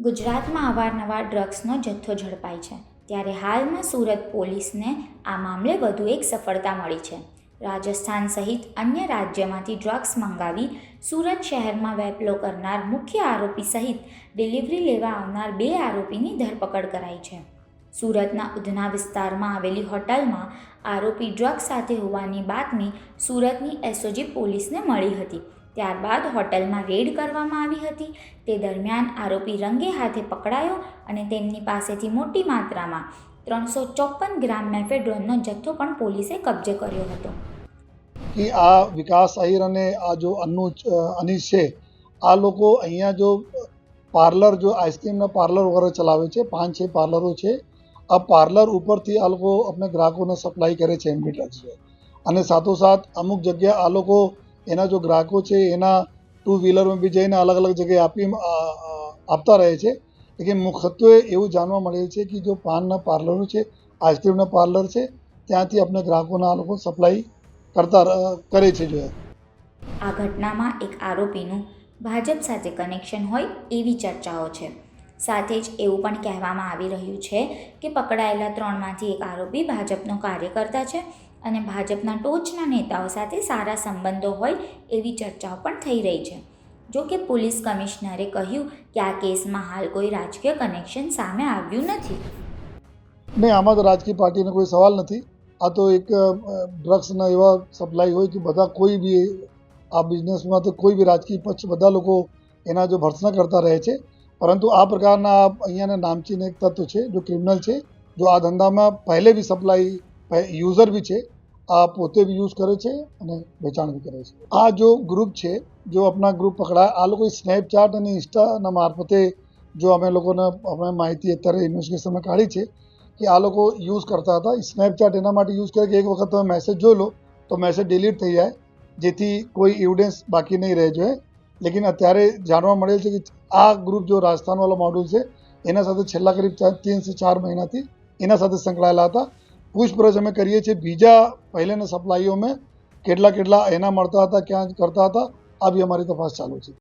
ગુજરાતમાં અવારનવાર ડ્રગ્સનો જથ્થો ઝડપાય છે. ત્યારે હાલમાં સુરત પોલીસને આ મામલે વધુ એક સફળતા મળી છે. રાજસ્થાન સહિત અન્ય રાજ્યમાંથી ડ્રગ્સ મંગાવી સુરત શહેરમાં વેપલો કરનાર મુખ્ય આરોપી સહિત ડિલિવરી લેવા આવનાર બે આરોપીની ધરપકડ કરાઈ છે. સુરતના ઉધના વિસ્તારમાં આવેલી હોટલમાં આરોપી ડ્રગ્સ સાથે હોવાની બાતમી સુરતની એસઓજી પોલીસને મળી હતી. ત્યારબાદ હોટલમાં રેડ કરવામાં આવી હતી. તે દરમિયાન આરોપી રંગે હાથે પકડાયો અને તેમની પાસેથી મોટી માત્રામાં ત્રણસો ચોપન ગ્રામ મેફેડ્રોનનો જથ્થો પણ પોલીસે કબજે કર્યો હતો. કે આ વિકાસ આહિર અને આ જો અનુજ અનીશ છે, આ લોકો અહીંયા જો પાર્લર, જો આઈસ્ક્રીમના પાર્લર વગેરે ચલાવે છે, પાંચ, છ પાર્લરો છે, આ પાર્લર ઉપરથી આ લોકો આપણે ગ્રાહકોને સપ્લાય કરે છે એમની ડ્રગ્સ અને સાથોસાથ અમુક જગ્યા આ લોકો એના જો ગ્રાહકો છે, એના ટુ વ્હીલરમાં બી જઈને અલગ અલગ જગ્યાએ આપી આપતા રહે છે. લેકિન મુખ્યત્વે એવું જાણવા મળે છે કે જો પાનના પાર્લરો છે આઈસ્ક્રીમના પાર્લર છે, ત્યાંથી આપણે ગ્રાહકોના લોકો સપ્લાય કરતા કરે છે જો. આ ઘટનામાં એક આરોપીનું ભાજપ સાથે કનેક્શન હોય એવી ચર્ચાઓ છે. સાથે જ એવું પણ કહેવામાં આવી રહ્યું છે કે પકડાયેલા ત્રણમાંથી એક આરોપી ભાજપનો કાર્યકર્તા છે. અને ભાજપના ટોચના નેતાઓ સાથે સારા સંબંધો હોય એવી ચર્ચાઓ પણ થઈ રહી છે. જો કે પોલીસ કમિશનરે કહ્યું કે આ કેસમાં હાલ કોઈ રાજકીય કનેક્શન સામે આવ્યું નથી. નહીં, આમાં તો રાજકીય પાર્ટીનો કોઈ સવાલ નથી. આ તો એક ડ્રગ્સના એવા સપ્લાય હોય કે બધા કોઈ બી આ બિઝનેસમાં તો કોઈ બી રાજકીય પક્ષ બધા લોકો એના જો ભર્સના કરતા રહે છે. પરંતુ આ પ્રકારના અહીંયાના નામચીન એક તત્વ છે, જો ક્રિમિનલ છે, જો આ ધંધામાં પહેલે બી સપ્લાય યુઝર બી છે આ પોતે બી યુઝ કરે છે અને વેચાણ બી કરે છે. આ જો ગ્રુપ છે, જો આપણા ગ્રુપ પકડાય, આ લોકો સ્નેપચેટ અને ઇન્સ્ટાના મારફતે જો અમે લોકોને અમે માહિતી અત્યારે ઇન્વેસ્ટિગેશનમાં કાઢી છે કે આ લોકો યુઝ કરતા હતા સ્નેપચેટ એના માટે યુઝ કરે કે એક વખત તમે મેસેજ જોઈ લો, તો મેસેજ ડિલીટ થઈ જાય, જેથી કોઈ એવિડન્સ બાકી નહીં રહે જોઈએ. લેકિન અત્યારે જાણવા મળેલ છે કે આ ગ્રુપ જો રાજસ્થાનવાળો મોડ્યુલ છે, એના સાથે છેલ્લા કરીબ ત્રણથી ચાર મહિનાથી એના સાથે સંકળાયેલા હતા. પૂછપરછ અમે કરીએ છીએ. બીજા પહેલેના અમે કેટલા કેટલા એના મળતા હતા, ક્યાં કરતા હતા, આ બી અમારી તપાસ ચાલુ છે.